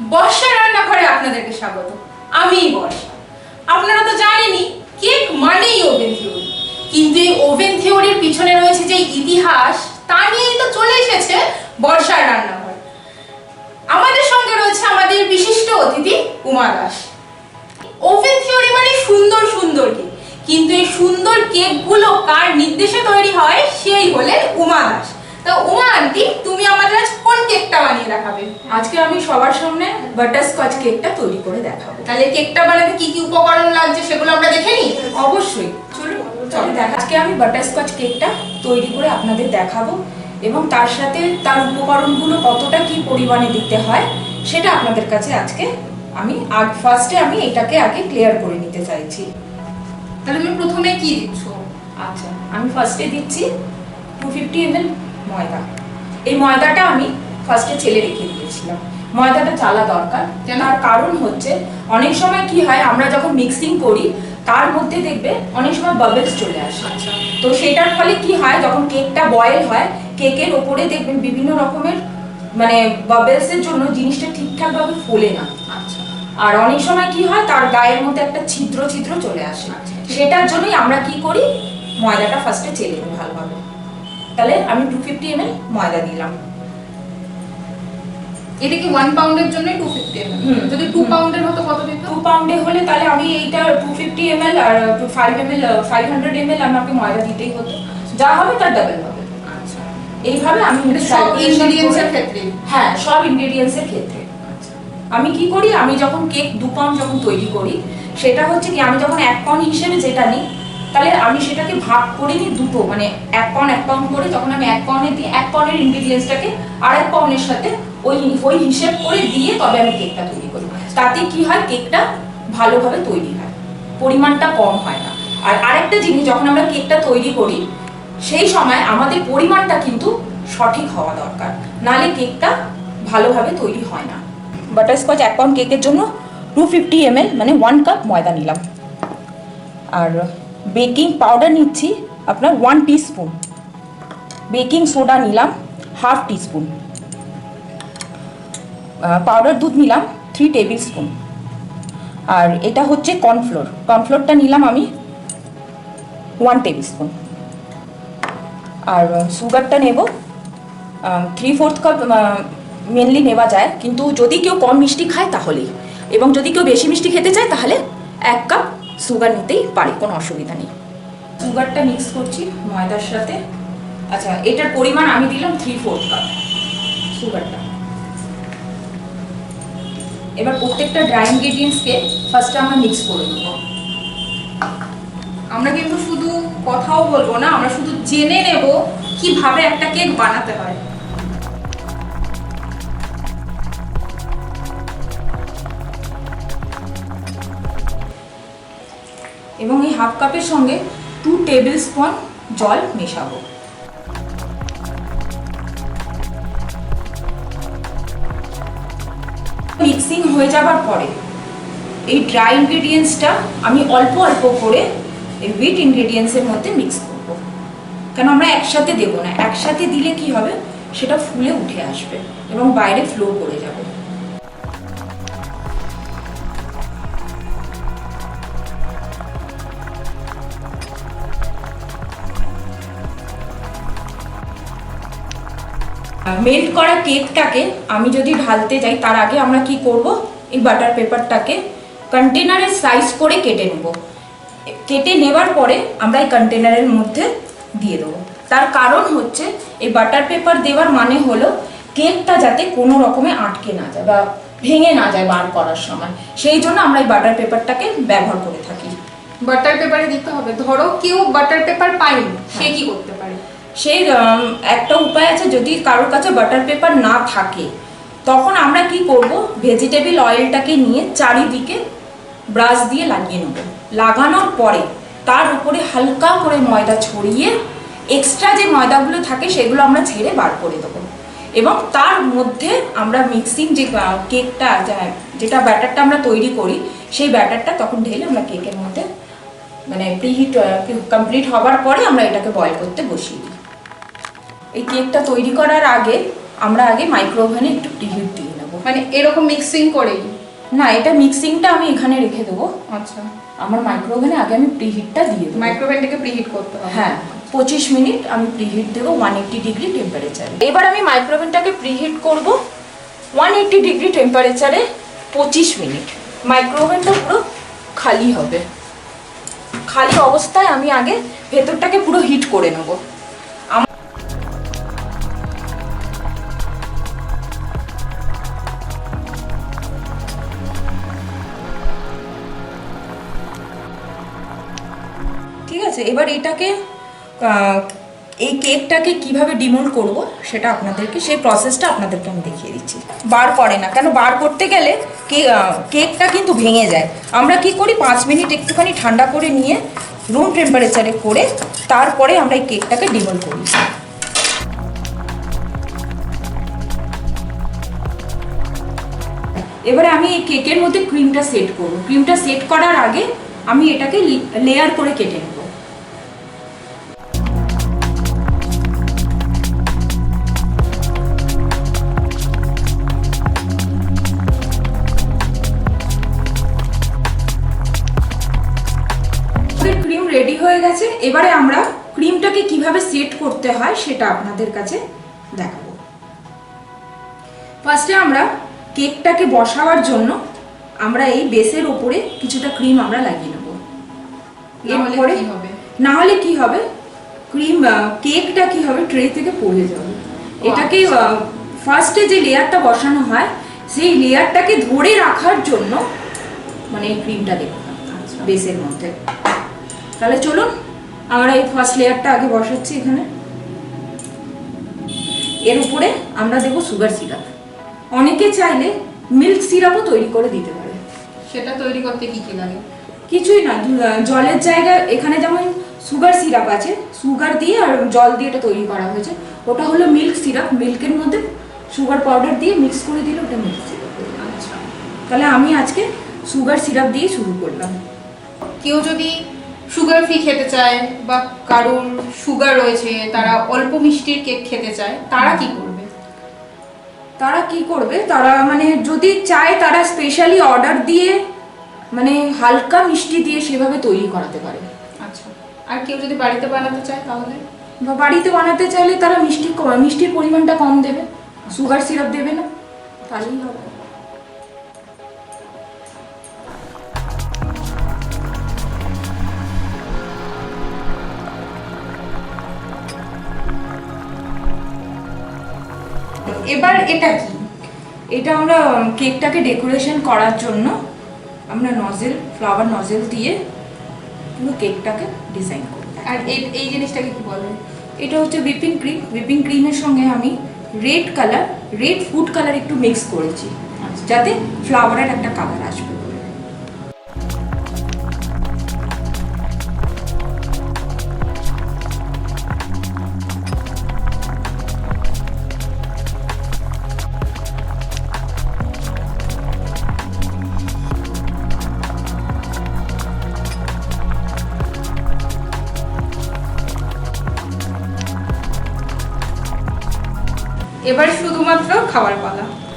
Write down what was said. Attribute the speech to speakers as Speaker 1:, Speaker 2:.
Speaker 1: বর্ষা রান্নাঘরে আপনাদেরকে স্বাগত। আমি বর্ষা। আপনারা তো জানেনই, কেক মানেই ওভেন থিওরি কিন্তু এই ওভেন থিওরির পিছনে রয়েছে যে ইতিহাস, তা নিয়েই তো চলে এসেছে বর্ষার রান্নাঘর। আমাদের সঙ্গে রয়েছে আমাদের বিশিষ্ট অতিথি উমা দাস। ওভেন থিওরি মানে সুন্দর সুন্দর কেক। কিন্তু এই সুন্দর কেকগুলো কার নির্দেশে তৈরি হয়, সেই হলেন উমা দাস। তা উমা আন্টি, তুমি আমাদের আজ কেকটা বানিয়ে দেখাবে।
Speaker 2: আজকে আমি সবার সামনে বাটারস্কচ কেকটা তৈরি করে দেখাবো।
Speaker 1: তাহলে কেকটা বানাতে কি কি উপকরণ লাগছে সেগুলো আমরা দেখে নিই?
Speaker 2: অবশ্যই। চলুন চলো দেখা। আজকে আমি বাটারস্কচ কেকটা তৈরি করে আপনাদের দেখাবো এবং তার সাথে তার উপকরণগুলো কতটা কি পরিমাণে দিতে হয় সেটা আপনাদের কাছে আজকে আমি আগ ফার্স্টে আমি এটাকে আগে ক্লিয়ার করে নিতে চাইছি।
Speaker 1: তাহলে তুমি প্রথমে কি দিচ্ছ?
Speaker 2: আচ্ছা আমি ফার্স্টে দিচ্ছি টু ফিফটি এমএল ময়দা। এই ময়দাটা আমি ফার্স্টে ছেলে রেখে দিয়েছিলাম। ময়দাটা চালা দরকার? তার কারণ হচ্ছে, অনেক সময় কি হয়, আমরা যখন মিক্সিং করি, তার মধ্যে দেখবে অনেক সময় বাবলস চলে আসে। তো সেটার ফলে কি হয়, যখন কেকটা বয়েল হয় কেকের ওপরে দেখবেন বিভিন্ন রকমের মানে বাবলসের জন্য জিনিসটা ঠিকঠাকভাবে ফোলে না। আর অনেক সময় কি হয়, তার গায়ের মধ্যে একটা ছিদ্র ছিদ্র চলে আসে। সেটার জন্যই আমরা কি করি, ময়দাটা ফার্স্টে চেলে ভালোভাবে। তাহলে আমি টু ফিফটি এমএল ময়দা দিলাম।
Speaker 1: এটা কি ওয়ান পাউন্ডের জন্য টু ফিফটি যদি টু পাউন্ডের হতো কত দিত?
Speaker 2: টু পাউন্ডে হলে তাহলে আমি এইটা টু ফিফটি এমএল আর five ML five hundred ML আমাকে ময়দা দিতেই হতো। যা হবে তার ডাবল হবে।
Speaker 1: আচ্ছা।
Speaker 2: এইভাবে আমি
Speaker 1: সব ইনগ্রেডিয়েন্টসের ক্ষেত্রে?
Speaker 2: হ্যাঁ সব ইনগ্রেডিয়েন্টসের ক্ষেত্রে।
Speaker 1: আচ্ছা।
Speaker 2: আমি কি করি? আমি যখন কেক দু পাউন্ড যখন তৈরি করি সেটা হচ্ছে কি আমি যখন এক পাউন্ড হিসেবে যেটা নিই তাহলে আমি সেটাকে ভাগ করে নিই দুটো। মানে এক পাউন্ড এক পাউন্ড করে যখন আমি এক পাউন্ডে দিই এক পাউন্ডের ইনগ্রিডিয়েন্টসটাকে আর এক পাউন্ডের সাথে ওই ওই হিসেব করে দিয়ে তবে আমি কেকটা তৈরি করি। তাতে কি হয়? কেকটা ভালোভাবে তৈরি হয়। পরিমাণটা কম হয় না। আর আরেকটা জিনিস, যখন আমরা কেকটা তৈরি করি, সেই সময় আমাদের পরিমাণটা কিন্তু সঠিক হওয়া দরকার। নালে কেকটা ভালোভাবে তৈরি হয় না। বাটারস্কচ এক পাউন্ড কেকের জন্য টু ফিফটি এমএল মানে ওয়ান কাপ ময়দা নিলাম। আর বেকিং পাউডার নিচ্ছি আপনার ওয়ান স্পুন বেকিং সোডা নিলাম হাফ টিস্পুন পাউডার দুধ নিলাম থ্রি টেবিল স্পুন আর এটা হচ্ছে কর্নফ্লোর কর্নফ্লোরটা নিলাম আমি ওয়ান টেবিল স্পুন আর সুগারটা নেব। থ্রি ফোর্থ কাপ মেনলি নেওয়া যায়। কিন্তু যদি কেউ কম মিষ্টি খায় তাহলেই। এবং যদি কেউ বেশি মিষ্টি খেতে চায় তাহলে এক কাপ সুগার নিতেই পারে, কোনো অসুবিধা নেই। সুগারটা মিক্স করছি ময়দার সাথে। আচ্ছা এটার পরিমাণ আমি দিলাম থ্রি ফোর্থ কাপ সুগারটা এবার প্রত্যেকটা ড্রাই ইনগ্রেডিয়েন্টসকে ফার্স্টে আমরা মিক্স করে নেব।
Speaker 1: আমরা কিন্তু শুধু কথাও বলব না, আমরা শুধু জেনে নেব কীভাবে একটা কেক বানাতে হয়।
Speaker 2: এবং এই হাফ কাপের সঙ্গে টু টেবিল স্পুন জল মেশাবো। মিক্সিং হয়ে যাবার পরে, এই ড্রাই ইনগ্রেডিয়েন্টসটা আমি অল্প অল্প করে এই হুইট ইনগ্রেডিয়েন্টসের মধ্যে মিক্স করব। কেন আমরা একসাথে দেবো না, একসাথে দিলে কি হবে? সেটা ফুলে উঠে আসবে এবং বাইরে ফ্লো করে যাবে। মেল্ট করা কেকটাকে আমি যদি ঢালতে যাই তার আগে আমরা কি করব? এই বাটার পেপারটাকে কন্টেনারের সাইজ করে কেটে নেব। কেটে নেবার পরে আমরা এই কন্টেনারের মধ্যে দিয়ে দেবো। তার কারণ হচ্ছে এই বাটার পেপার দেওয়ার মানে হলো কেকটা যাতে কোনো রকমে আটকে না যায় বা ভেঙে না যায় বার করার সময়। সেই জন্য আমরা এই বাটার পেপারটাকে ব্যবহার করে থাকি।
Speaker 1: বাটার পেপারে দিতে হবে ধরো কেউ বাটার পেপার পায়নি সে কি করতে
Speaker 2: সেই একটা উপায় আছে, যদি কারোর কাছে বাটার পেপার না থাকে, তখন আমরা কি করব? ভেজিটেবল অয়েলটাকে নিয়ে চারিদিকে ব্রাশ দিয়ে লাগিয়ে নেব। লাগানোর পরে তার উপরে হালকা করে ময়দা ছড়িয়ে এক্সট্রা যে ময়দাগুলো থাকে, সেগুলো আমরা ছেড়ে বার করে দেবো। এবং তার মধ্যে আমরা মিক্সিং যে কেকটা যেটা ব্যাটারটা আমরা তৈরি করি, সেই ব্যাটারটা তখন ঢেলে আমরা কেকের মধ্যে মানে প্রিহিট কমপ্লিট হবার পরে আমরা এটাকে বয়েল করতে বসিয়ে দিই। এই কেকটা তৈরি করার আগে আমরা আগে মাইক্রো ওভেনে একটু প্রিহিট দিয়ে নেব।
Speaker 1: মানে এরকম মিক্সিং করেই?
Speaker 2: না এটা মিক্সিংটা আমি এখানে রেখে দেবো।
Speaker 1: আচ্ছা।
Speaker 2: আমার মাইক্রো ওভেনে আগে আমি প্রিহিটটা দিয়ে দেবো।
Speaker 1: মাইক্রো মাইক্রোওভেনটাকে প্রিহিট করতে হবে।
Speaker 2: হ্যাঁ পঁচিশ মিনিট আমি প্রিহিট দেবো ওয়ান এইট্টি ডিগ্রি টেম্পারেচারে এবার আমি মাইক্রোওভেনটাকে প্রিহিট করব ওয়ান এইট্টি ডিগ্রি টেম্পারেচারে পঁচিশ মিনিট। মাইক্রো ওভেনটা পুরো খালি হবে। খালি অবস্থায় আমি আগে ভেতরটাকে পুরো হিট করে নেব। ঠিক আছে, এবার এটাকে এই কেকটাকে কীভাবে ডিমোল্ড করব সেটা আপনাদেরকে, সেই প্রসেসটা আপনাদেরকে আমি দেখিয়ে দিচ্ছি। বার করে না, কেন বার করতে গেলে কেকটা কিন্তু ভেঙে যায়। আমরা কি করি, পাঁচ মিনিট একটুখানি ঠান্ডা করে নিয়ে রুম টেম্পারেচারে করে তারপরে আমরা এই কেকটাকে ডিমোল্ড করি। এবারে আমি এই কেকের মধ্যে ক্রিমটা সেট করব। ক্রিমটা সেট করার আগে আমি এটাকে লেয়ার করে কেটে নেব। এবারে আমরা ক্রিমটাকে কীভাবে সেট করতে হয় সেটা আপনাদের কাছে দেখাবো। ফার্স্টে আমরা কেকটাকে বসাবার জন্য আমরা এই বেসের ওপরে কিছুটা ক্রিম আমরা লাগিয়ে নেব। এরপরে না হলে কি হবে? ক্রিম কেকটা কি হবে? ট্রে থেকে পড়ে যাবে। এটাকে ফার্স্টে যে লেয়ারটা বসানো হয় সেই লেয়ারটাকে ধরে রাখার জন্য মানে ক্রিমটা দেবো
Speaker 1: আচ্ছা।
Speaker 2: বেসের মধ্যে। তাহলে চলুন আমরা এই ফার্স্ট লেয়ারটা আগে বসাচ্ছি এখানে। এর উপরে আমরা দেবো সুগার সিরাপ অনেকে চাইলে মিল্ক সিরাপও তৈরি করে দিতে পারে।
Speaker 1: সেটা তৈরি করতে কি কি লাগে?
Speaker 2: কিছুই না জলের জায়গায় এখানে যেমন সুগার সিরাপ আছে সুগার দিয়ে আর জল দিয়ে এটা তৈরি করা হয়েছে। ওটা হলো মিল্ক সিরাপ মিল্কের মধ্যে সুগার পাউডার দিয়ে মিক্স করে দিলে ওটা মিল্ক সিরাপ
Speaker 1: আচ্ছা।
Speaker 2: তাহলে আমি আজকে সুগার সিরাপ দিয়ে শুরু করলাম।
Speaker 1: কেউ যদি সুগার ফ্রি খেতে চায় বা কারোর সুগার রয়েছে তারা অল্প মিষ্টির কেক খেতে চায় তারা কি করবে?
Speaker 2: তারা কি করবে? তারা মানে যদি চায় তারা স্পেশালি অর্ডার দিয়ে মানে হালকা মিষ্টি দিয়ে সেভাবে তৈরি করাতে পারে।
Speaker 1: আচ্ছা আর কেউ যদি বাড়িতে বানাতে চায় তাহলে?
Speaker 2: বা বাড়িতে বানাতে চাইলে তারা মিষ্টি মিষ্টির পরিমাণটা কম দেবে সুগার সিরাপ দেবে না তাহলেই হবে।
Speaker 1: এবার এটা কি?
Speaker 2: এটা আমরা কেকটাকে ডেকোরেশন করার জন্য আমরা নজেল ফ্লাওয়ার নজেল দিয়ে পুরো কেকটাকে ডিজাইন করি
Speaker 1: আর এই- এই জিনিসটাকে কি বলে
Speaker 2: এটা হচ্ছে হুইপিং ক্রিম হুইপিং ক্রিমের সঙ্গে আমি red colour red food colour একটু মিক্স করেছি যাতে ফ্লাওয়ারের একটা কালার আসবে।
Speaker 1: এবার শুধুমাত্র খাবার পালা।